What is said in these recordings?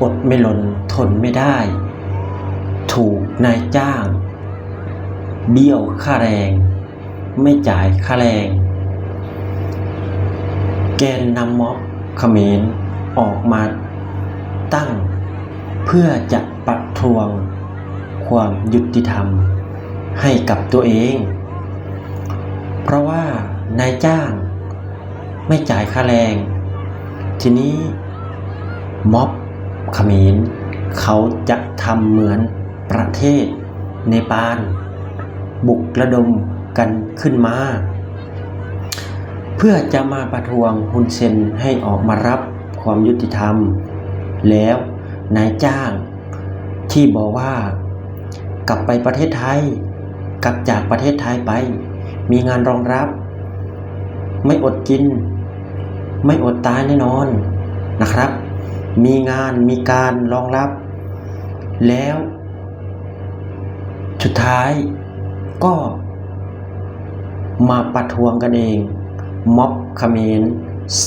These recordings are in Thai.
อดไม่หลนทนไม่ได้ ถูกนายจ้าง เบี้ยวค่าแรง ไม่จ่ายค่าแรง แกนนำม็อบเขมรออกมาตั้ง เพื่อจะประทวง ความยุติธรรม ให้กับตัวเอง เพราะว่านายจ้าง ไม่จ่ายค่าแรง ทีนี้ม็อบ เขมรเขาจะทำเหมือนประเทศเนปาลบุกระดมกันขึ้นมา เพื่อจะมาประท้วงฮุนเซนให้ออกมารับความยุติธรรม แล้วนายจ้างที่บอกว่ากลับไปประเทศไทย กลับจากประเทศไทยไป มีงานรองรับ ไม่อดกิน ไม่อดตายแน่นอนนะครับ มีงานมีการรองรับ แล้วสุดท้ายก็มาประท้วงกันเอง ม็อบเขมร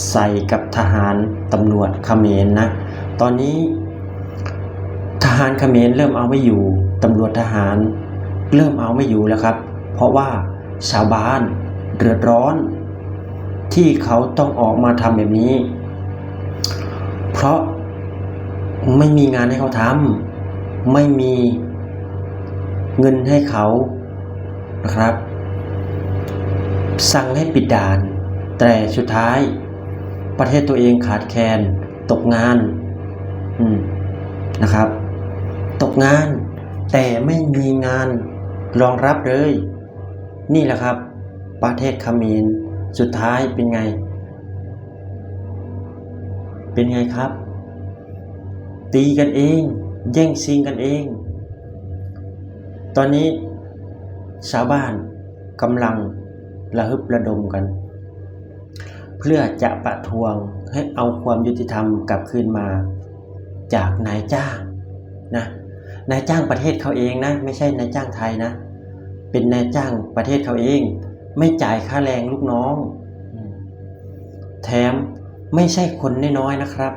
ใส่กับทหารตำรวจเขมรนะ ตอนนี้ทหารเขมรเริ่มเอาไม่อยู่ ตำรวจทหารเริ่มเอาไม่อยู่แล้วครับ เพราะว่าชาวบ้านเดือดร้อน ที่เขาต้องออกมาทำแบบนี้ เพราะ ไม่มีงานให้เขาทำไม่มีเงินให้เขานะครับ สั่งให้ปิดด่าน แต่สุดท้าย ประเทศตัวเองขาดแคลนตกงานนะครับ ตกงาน แต่ไม่มีงานรองรับเลย นี่แหละครับ ประเทศเขมรสุดท้ายเป็นไง เป็นไงครับ ตีกันเอง แย่งชิงกันเอง ตอนนี้ชาวบ้านกำลังระฮึบระดมกัน เพื่อจะประท้วงให้เอาความยุติธรรมกลับคืนมาจากนายจ้างนะนายจ้างประเทศเขาเองนะ ไม่ใช่นายจ้างไทยนะ เป็นนายจ้างประเทศเขาเอง ไม่จ่ายค่าแรงลูกน้อง แถมไม่ใช่คนน้อยๆนะครับ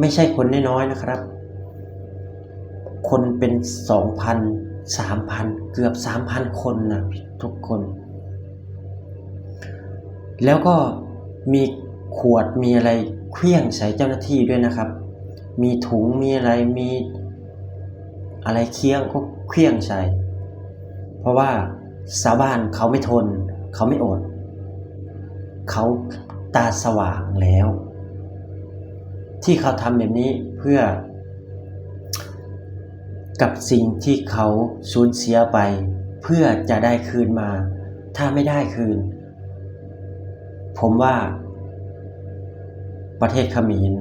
ไม่ใช่คนน้อยๆนะครับ คนเป็นสองพันสามพันเกือบสามพันคนนะทุกคน แล้วก็มีขวดมีอะไรเคลี้ยงใส่เจ้าหน้าที่ด้วยนะครับ มีถุงมีอะไรมีอะไรเคี้ยงก็เคลี้ยงใส่ เพราะว่าชาวบ้านเขาไม่ทน เขาไม่อด เขาตาสว่างแล้ว ที่เขาทำแบบนี้เพื่อ กับสิ่งที่เขาสูญเสียไป เพื่อจะได้คืนมา ถ้าไม่ได้คืน ผมว่า ประเทศเขมร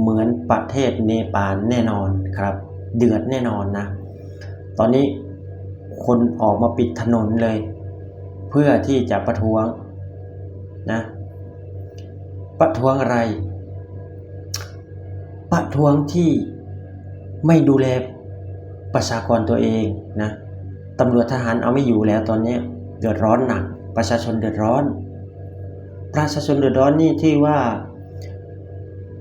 เหมือนประเทศเนปาลแน่นอนครับ เดือดแน่นอนนะ ตอนนี้คนออกมาปิดถนนเลย เพื่อที่จะประท้วงนะ ประท้วงอะไร ประท้วงที่ไม่ดูแลประชากรตัวเองนะตำรวจทหารเอาไม่อยู่แล้วตอนนี้เดือดร้อนหนัก ประชาชนเดือดร้อน ประชาชนเดือดร้อนนี่ที่ว่า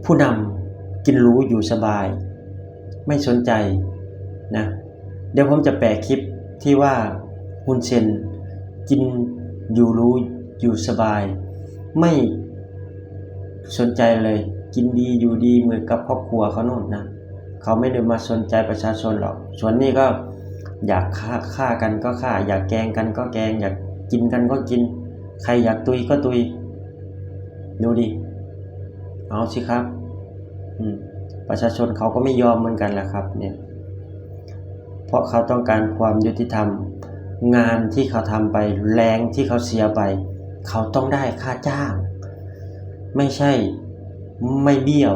ผู้นำกินหรู้อยู่สบาย ไม่สนใจนะเดี๋ยวผมจะแปะคลิปที่ว่าฮุนเซนกินอยู่รู้อยู่สบาย ไม่สนใจเลย กินดีอยู่ดีเหมือนกับครอบครัวเขาโน่นนะเขาไม่ได้มาสนใจประชาชนหรอกส่วนนี้ก็อยากฆ่าฆ่ากันก็ฆ่า อยากแกงกันก็แกง อยากกินกันก็กิน ใครอยากตุยก็ตุย ดูดิ เอาสิครับอืมประชาชนเขาก็ไม่ยอมเหมือนกันแหละครับเนี่ย เพราะเขาต้องการความยุติธรรม งานที่เขาทำไปแรงที่เขาเสียไป เขาต้องได้ค่าจ้าง ไม่ใช่ ไม่เบี้ยว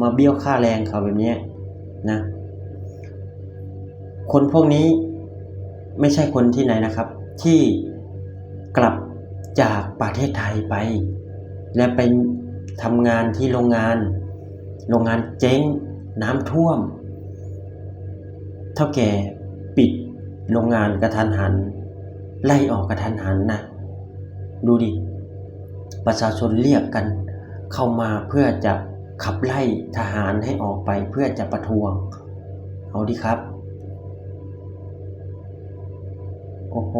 มาเบี้ยวค่าแรงเขาแบบนี้นะ คนพวกนี้ไม่ใช่คนที่ไหนนะครับ ที่กลับจากประเทศไทยไป และไปทำงานที่โรงงาน โรงงานเจ๊งน้ำท่วม เท่าแก่ปิดโรงงานกระทันหัน ไล่ออกกระทันหันนะดูดิ ประชาชนเรียกกัน เข้ามาเพื่อจะขับไล่ทหารให้ออกไปเพื่อจะประท้วง เอาดิครับ โอ้โห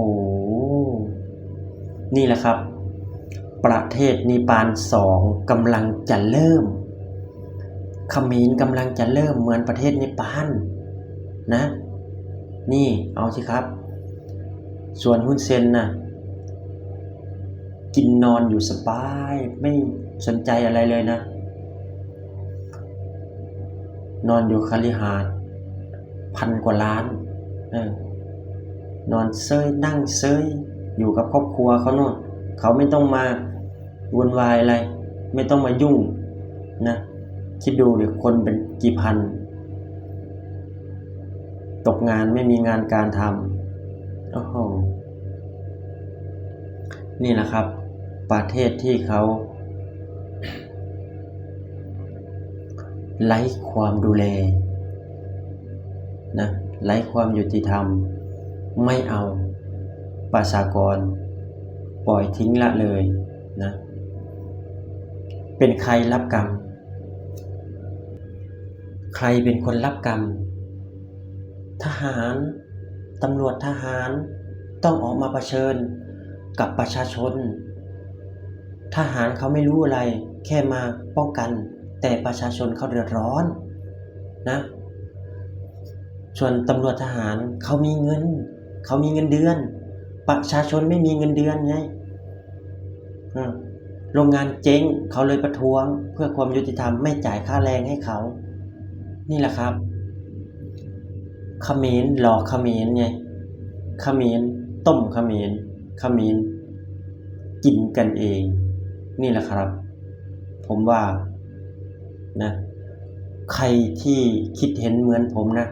นี่แหละครับ ประเทศนีปาลสองกำลังจะเริ่มขมรกำลังจะเริ่มเหมือนประเทศนีปาลนะ นี่เอาสิครับ ส่วนฮุนเซนน่ะกินนอนอยู่สบายไม่ สนใจอะไรเลยนะ นอนอยู่คาลิฮาดพันกว่าล้านนอนเซยนั่งเซยอยู่กับครอบครัวเขาโน่นเขาไม่ต้องมาวุ่นวายอะไร ไม่ต้องมายุ่งนะคิดดูเดี๋ยวคนเป็นกี่พัน ตกงานไม่มีงานการทำโอ้โหนี่แหละครับ ประเทศที่เขา ไร้ความดูแลนะไร้ความยุติธรรม ไม่เอาประชากร ปล่อยทิ้งละเลยนะเป็นใครรับกรรม ใครเป็นคนรับกรรม ทหาร ตำรวจทหารต้องออกมาเผชิญกับประชาชน ทหารเขาไม่รู้อะไร แค่มาป้องกัน แต่ประชาชนเขาเดือดร้อนนะส่วนตำรวจทหารเขามีเงิน เขามีเงินเดือน ประชาชนไม่มีเงินเดือนไงโรงงานเจ๊งเขาเลยประท้วง เพื่อความยุติธรรมไม่จ่ายค่าแรงให้เขา นี่แหละครับขมรหลอกขมรไงขมรต้มขมรเขมรกินกันเอง นี่แหละครับ ผมว่า นะใครที่คิดเห็นเหมือนผมนะ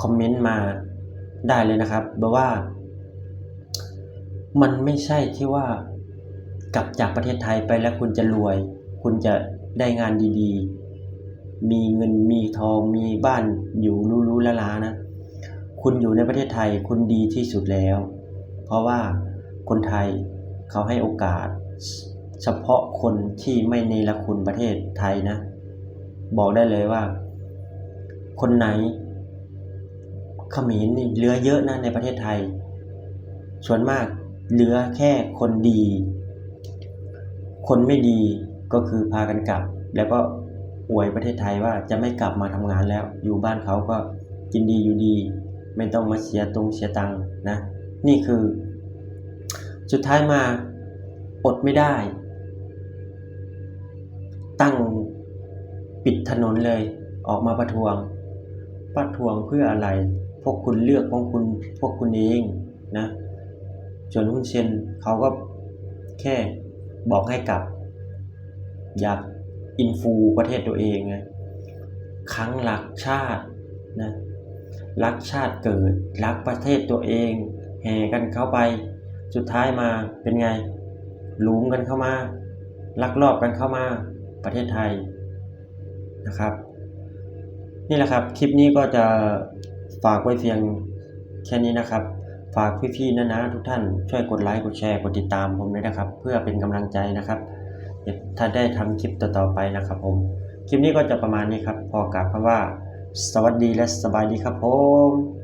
คอมเมนต์มาได้เลยนะครับบอกว่า มันไม่ใช่ที่ว่ากลับจากประเทศไทยไปแล้วคุณจะรวย คุณจะได้งานดีๆ มีเงินมีทองมีบ้านอยู่รู้ๆละลานะ คุณอยู่ในประเทศไทยคุณดีที่สุดแล้ว เพราะว่าคนไทยเขาให้โอกาส เฉพาะคนที่ไม่เนรคุณประเทศไทยนะ บอกได้เลยว่า คนไหนเขมรนี่เหลือเยอะนะในประเทศไทย ส่วนมากเหลือแค่คนดี คนไม่ดีก็คือพากันกลับ แล้วก็อวยประเทศไทยว่าจะไม่กลับมาทำงานแล้ว อยู่บ้านเขาก็กินดีอยู่ดี ไม่ต้องมาเสียตรงเสียตังนะ นี่คือ สุดท้ายมาอดไม่ได้ ตั้ง ปิดถนนเลย ออกมาประท้วง ประท้วงเพื่ออะไร พวกคุณเลือกของคุณพวกคุณเองนะส่วนหุ้นเซนเขาก็แค่บอกให้กลับ อยากอินฟูประเทศตัวเองไงครั้งรักชาตินะรักชาติเกิด รักประเทศตัวเอง แห่กันเข้าไป สุดท้ายมาเป็นไงหลุมกันเข้ามาลักลอบกันเข้ามาประเทศไทย นะครับ นี่แหละครับ คลิปนี้ก็จะฝากไว้เพียงแค่นี้นะครับ ฝากพี่ๆนะนะทุกท่านช่วยกดไลค์กดแชร์กดติดตามผมด้วยนะครับ เพื่อเป็นกำลังใจนะครับถ้าได้ทำคลิปต่อๆไปนะครับ ผม คลิปนี้ก็จะประมาณนี้ครับ พอกับคำว่า สวัสดีและสบายดีครับผม